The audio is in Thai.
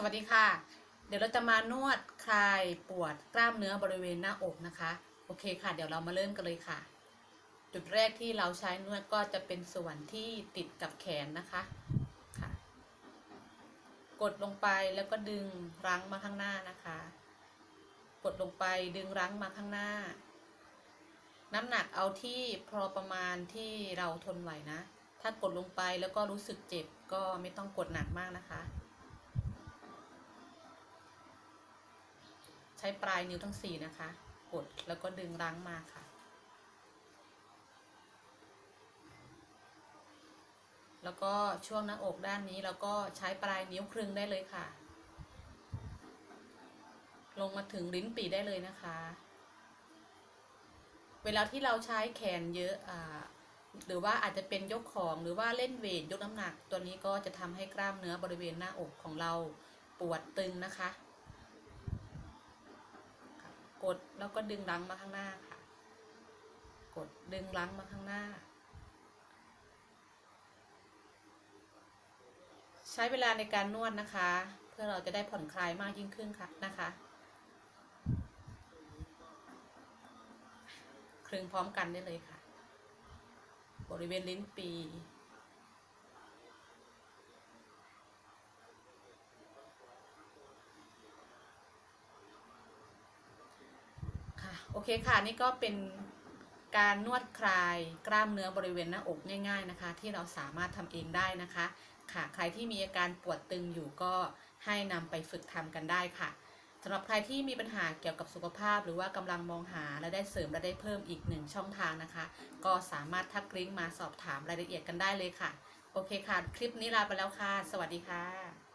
สวัสดีค่ะ เดี๋ยวเราจะมานวดคลายปวดกล้ามเนื้อบริเวณหน้าอกนะคะ โอเคค่ะ เดี๋ยวเรามาเริ่มกันเลยค่ะ จุดแรกที่เราใช้นวดก็จะเป็นส่วนที่ติดกับแขนนะคะค่ะ กดลงไปแล้วก็ดึงรั้งมาข้างหน้านะคะ กดลงไปดึงรั้งมาข้างหน้า น้ำหนักเอาที่พอประมาณที่เราทนไหวนะ ถ้ากดลงไปแล้วก็รู้สึกเจ็บก็ไม่ต้องกดหนักมากนะคะ ใช้ปลายนิ้วทั้งสี่นะคะ กดแล้วก็ดึงรั้งมาค่ะ แล้วก็ช่วงหน้าอกด้านนี้เราก็ใช้ปลายนิ้วครึ่งได้เลยค่ะ ลงมาถึงลิ้นปีได้เลยนะคะ เวลาที่เราใช้แขนเยอะอ่าหรือว่าอาจจะเป็นยกของหรือว่าเล่นเวทยกน้ำหนัก ตัวนี้ก็จะทำให้กล้ามเนื้อบริเวณหน้าอกของเราปวดตึงนะคะ กดแล้วก็ดึงรั้งมาข้างหน้าค่ะ กดดึงรั้งมาข้างหน้า ใช้เวลาในการนวดนะคะ เพื่อเราจะได้ผ่อนคลายมากยิ่งขึ้นค่ะนะคะคลึงพร้อมกันได้เลยค่ะ บริเวณลิ้นปี โอเคค่ะนี่ก็เป็นการนวดคลายกล้ามเนื้อบริเวณหน้าอกง่าย ๆนะคะ ที่เราสามารถทำเองได้นะคะค่ะใครที่มีอาการปวดตึงอยู่ก็ให้นำไปฝึกทำกันได้ค่ะสำหรับใครที่มีปัญหาเกี่ยวกับสุขภาพ หรือว่ากำลังมองหาและได้เสริมและได้เพิ่มอีกหนึ่งช่องทางนะคะ ก็สามารถทักลิงก์มาสอบถามรายละเอียดกันได้เลยค่ะ โอเคค่ะ คลิปนี้ลาไปแล้วค่ะ สวัสดีค่ะ